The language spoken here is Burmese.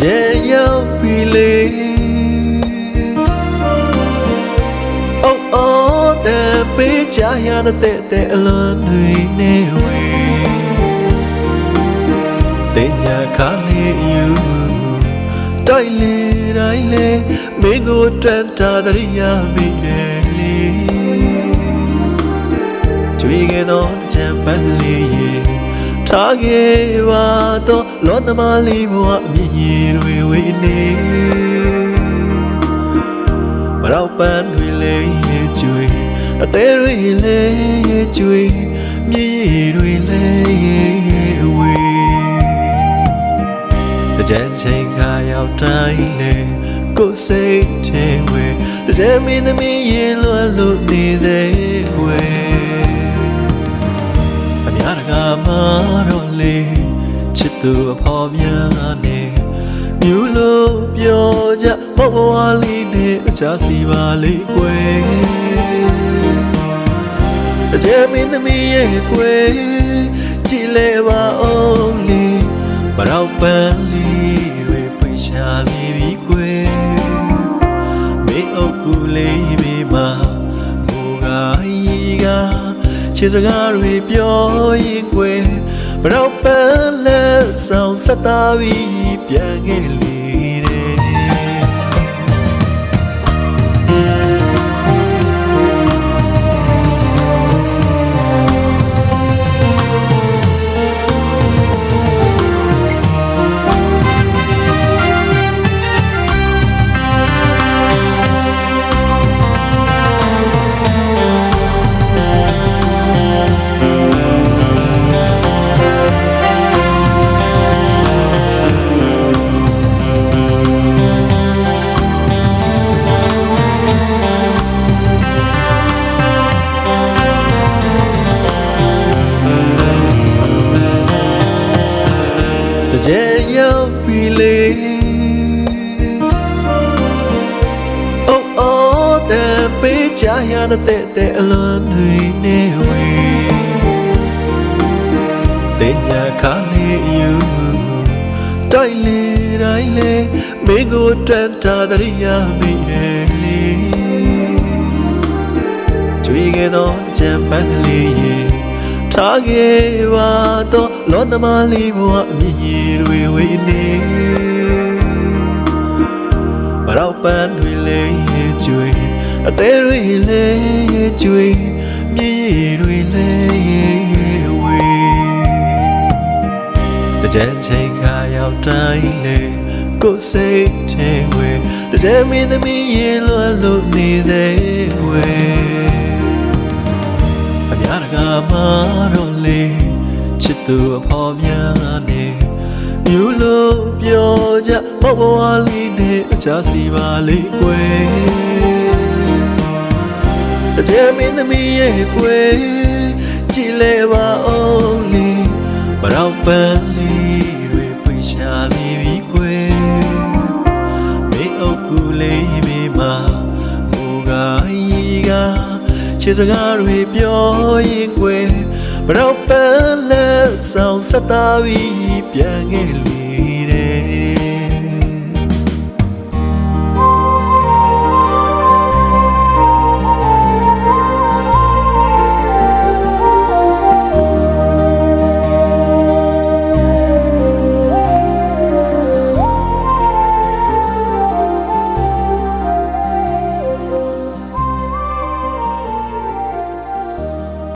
ကြဲရောက်ပြီလေအော်အော်တဲ့ပေးချရတဲ့တဲ့အလွန်တွေနေဝေတင်ညာခါလေးယူတိုက်လေတိုင်းလေမင်းကိုတန်တာတရိယာမိတယ်လေကျွေးခဲ့သောကြံပန်းလေးရေ ထားခဲ့ပါတော့လောသမလေးဘဝမြည်ရည်တွေဝေနေမရောက်ပန်းတွေလေးရေကျွေးအသေးတွေလေးရေကျွေးမြည်ရည်တွေလေးရေဝေတကြံချိန်ခါရောက်တိုင်းလေကိုယ်စိတ်ထဲဝဲတကြံမင်းသမီးရေလွတ်လို့နေစေ တော့လေချစ်သူအဖော်များနေမြူလို့ပြောကြမဘဝလေးနဲ့အချာစီပါလေကွယ်တကြံမင်းသမီးရဲ့ကွယ်ကြည်လဲပါအောင်လေမရောက်ပန်းလေးတွေပိတ်ရှာလေးပြီးကွယ်မေအုပ်ကူလေးပြီးမှငိုကရီကခြေစကားတွေပြောရင်ကွယ်မရောက်ပန်းလက် ဆောင်ဆက်သားပြီးပြန်ခဲ့လေ တကြဲရောက်ပြီလေအော်အော်တဲ့ပေးချရတဲ့တဲ့အလွန်တွေနေဝေတင်ညာခါလေးယူတိုက်လေတိုင်းလေမင်းကိုတန်တာတရိယာမိတယ်လေကျွေးခဲ့သောကြံပန်းကလေးရေ ထားခဲ့ပါတော့လောသမလေးဘဝအမြင့်ကြီးတွေဝေနေမရောက်ပန်းတွေလေးကျွေးအသေးတွေလေးကျွေးမြည်တွေလေးဝေတကြံချိန်ခါရောက်တိုင်းလေကိုယ်စိတ်ထဲဝေတကြံမင်းသမီးရေလွတ်လို့နေစေဝေအများတ ကာမှာတော့လေချစ်သူအဖော်များနေမြူလို့ပြောကြဘဘဝလေးနဲ့အချာစီပါလေကွယ်တကယ်မင်းသမီးရဲ့ကွယ်ကြည်လဲပါအောင်လေမတော့ပန်းလေးတွေပိတ်ရှာလေးပြီးကွယ်မေအုပ်ကူလေးပြီးမှငိုကရီက ခြေစကားတွေပြောရင်ကွယ်မတော့ပန်းလက်ဆောင်ဆက်သားပြီးပြန်ခဲ့လေ